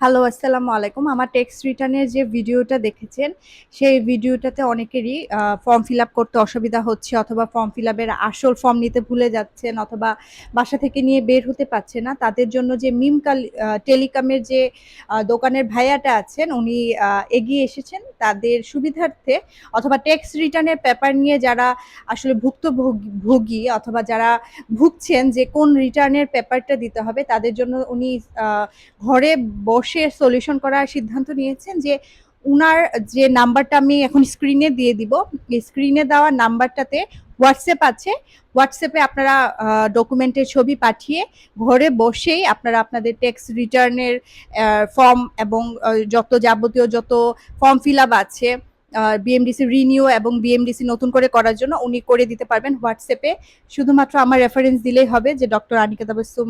Hello আসসালামু আলাইকুম। আমার টেক্সট রিটার্নের যে ভিডিওটা দেখেছেন, সেই ভিডিওটাতে অনেকেরই ফর্ম ফিল করতে অসুবিধা হচ্ছে অথবা ফর্ম ফিল আসল ফর্ম নিতে ভুলে যাচ্ছেন অথবা বাসা থেকে নিয়ে বের হতে পারছে না। তাদের জন্য যে মিম কাল টেলিকমের যে দোকানের ভাইয়াটা আছেন, উনি এগিয়ে এসেছেন। তাদের সুবিধার্থে অথবা ট্যাক্স রিটার্নের পেপার নিয়ে যারা আসলে ভুক্তভোগী, ভোগী অথবা যারা ভুগছেন যে কোন রিটার্নের পেপারটা দিতে হবে, তাদের জন্য উনি ঘরে বসে সলিউশন করার সিদ্ধান্ত নিয়েছেন যে উনার যে নাম্বারটা আমি এখন স্ক্রিনে দিয়ে দিব। স্ক্রিনে দেওয়া নাম্বারটাতে হোয়াটসঅ্যাপ আছে। হোয়াটসঅ্যাপে আপনারা ডকুমেন্টের ছবি পাঠিয়ে ঘরে বসেই আপনারা আপনাদের ট্যাক্স রিটার্নের ফর্ম এবং যত যাবতীয় যত ফর্ম ফিল আছে বিএমডিসি রিনিউ এবং বিএমডিসি নতুন করে করার জন্য উনি করে দিতে পারবেন হোয়াটসঅ্যাপে শুধুমাত্র আমার রেফারেন্স দিলেই হবে যে ডক্টর আনিকা তাবাসুম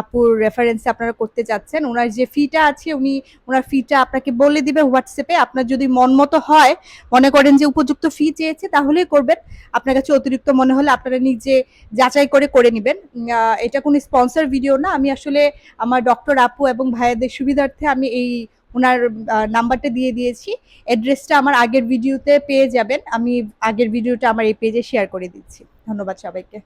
আপুর রেফারেন্সে আপনারা করতে চাচ্ছেন ওনার যে ফিটা আছে, উনি, ওনার ফিটা আপনাকে বলে দিবে হোয়াটসঅ্যাপে আপনার যদি মন মতো হয়, মনে করেন যে উপযুক্ত ফি চেয়েছে, তাহলেই করবেন। আপনার কাছে অতিরিক্ত মনে হলে আপনারা নিজে যাচাই করে করে নেবেন। এটা কোনো স্পন্সর ভিডিও না। আমি আসলে আমার ডক্টর আপু এবং ভাইয়াদের সুবিধার্থে আমি এই ওনার নাম্বারটা দিয়ে দিয়েছি। অ্যাড্রেসটা আমার আগের ভিডিওতে পেয়ে যাবেন। আমি আগের ভিডিওটা আমার এই পেজে শেয়ার করে দিচ্ছি। ধন্যবাদ সবাইকে।